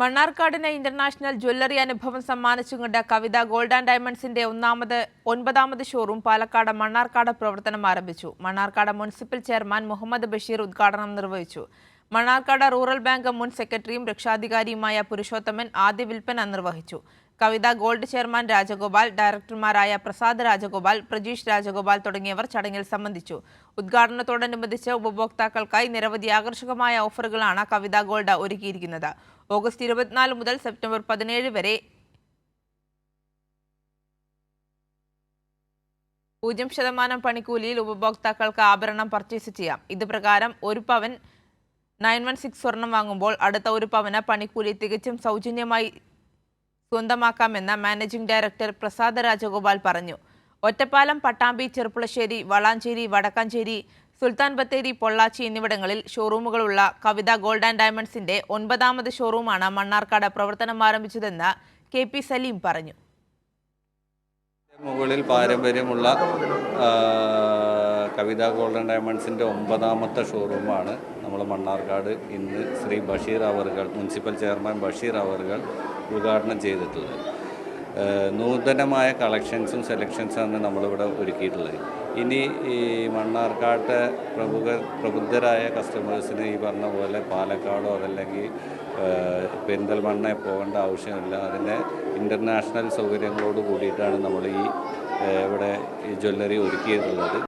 മണ്ണാർക്കാടിന് international jewellery അനുഭവം സമ്മാനിച്ചുകൊണ്ട് കവിത gold and ഡയമണ്ട്സിന്റെ ഒന്നാമത് ഒൻപതാമത് showroom Palakkad Mannarkkad പ്രവർത്തനം ആരംഭിച്ചു. മണ്ണാർക്കാട് മുനിസിപ്പൽ ചെയർമാൻ മുഹമ്മദ് ബഷീർ ഉദ്ഘാടനം നിർവഹിച്ചു. മണ്ണാർക്കാട് റൂറൽ ബാങ്ക് മുൻ സെക്രട്ടറിയും രക്ഷാധികാരിയുമായ പുരുഷോത്തമൻ ആദ്യ വിൽപ്പന നിർവഹിച്ചു. കവിത ഗോൾഡ് ചെയർമാൻ രാജഗോപാൽ ഡയറക്ടർമാരായ പ്രസാദ് രാജഗോപാൽ പ്രജീഷ് രാജഗോപാൽ തുടങ്ങിയവർ ചടങ്ങിൽ സംബന്ധിച്ചു. ഉദ്ഘാടനത്തോടനുബന്ധിച്ച് ഉപഭോക്താക്കൾക്കായി നിരവധി ആകർഷകമായ ഓഫറുകളാണ് കവിത ഗോൾഡ് ഒരുക്കിയിരിക്കുന്നത്. ഓഗസ്റ്റ് ഇരുപത്തിനാല് മുതൽ സെപ്റ്റംബർ പതിനേഴ് വരെ പൂജ്യം ശതമാനം പണിക്കൂലിയിൽ ഉപഭോക്താക്കൾക്ക് ആഭരണം പർച്ചേസ് ചെയ്യാം. ഇത് പ്രകാരം ഒരു പവൻ നയൻ വൺ സിക്സ് സ്വർണം വാങ്ങുമ്പോൾ അടുത്ത ഒരു പവന് പണിക്കൂലി തികച്ചും സൗജന്യമായി സ്വന്തമാക്കാമെന്ന് മാനേജിംഗ് ഡയറക്ടർ പ്രസാദ് രാജഗോപാൽ പറഞ്ഞു. ഒറ്റപ്പാലം പട്ടാമ്പി ചെറുപ്പുളശ്ശേരി വളാഞ്ചേരി വടക്കാഞ്ചേരി സുൽത്താൻ ബത്തേരി പൊള്ളാച്ചി എന്നിവിടങ്ങളിൽ ഷോറൂമുകളുള്ള കവിത ഗോൾഡ് ആൻഡ് ഡയമണ്ട്സിന്റെ ഒൻപതാമത് ഷോറൂമാണ് മണ്ണാർക്കാട് പ്രവർത്തനം ആരംഭിച്ചതെന്ന് കെ പി സലീം പറഞ്ഞു. മുകളിൽ പാരമ്പര്യമുള്ള കവിത ഗോൾഡൻ ഡയമണ്ട്സിന്റെ ഒമ്പതാമത്തെ ഷോറൂമാണ് നമ്മൾ മണ്ണാർക്കാട് ഇന്ന് ശ്രീ ബഷീർ അവറുകൾ മുനിസിപ്പൽ ചെയർമാൻ ബഷീർ അവറുകൾ ഉദ്ഘാടനം ചെയ്തിട്ടുള്ളത്. നൂതനമായ കളക്ഷൻസും സെലക്ഷൻസാണ് നമ്മളിവിടെ ഒരുക്കിയിട്ടുള്ളത്. ഇനി ഈ മണ്ണാർക്കാട്ട് പ്രമുഖ പ്രബുദ്ധരായ കസ്റ്റമേഴ്സിന് ഈ പറഞ്ഞ പോലെ പാലക്കാടോ അതല്ലെങ്കിൽ പെരിന്തൽമണ്ണെ പോകേണ്ട ആവശ്യമില്ല. അതിന്റെ ഇന്റർനാഷണൽ സൗകര്യങ്ങളോട് കൂടിയിട്ടാണ് നമ്മൾ ഈ ഇവിടെ ഈ ജ്വല്ലറി ഒരുക്കിയിട്ടുള്ളത്.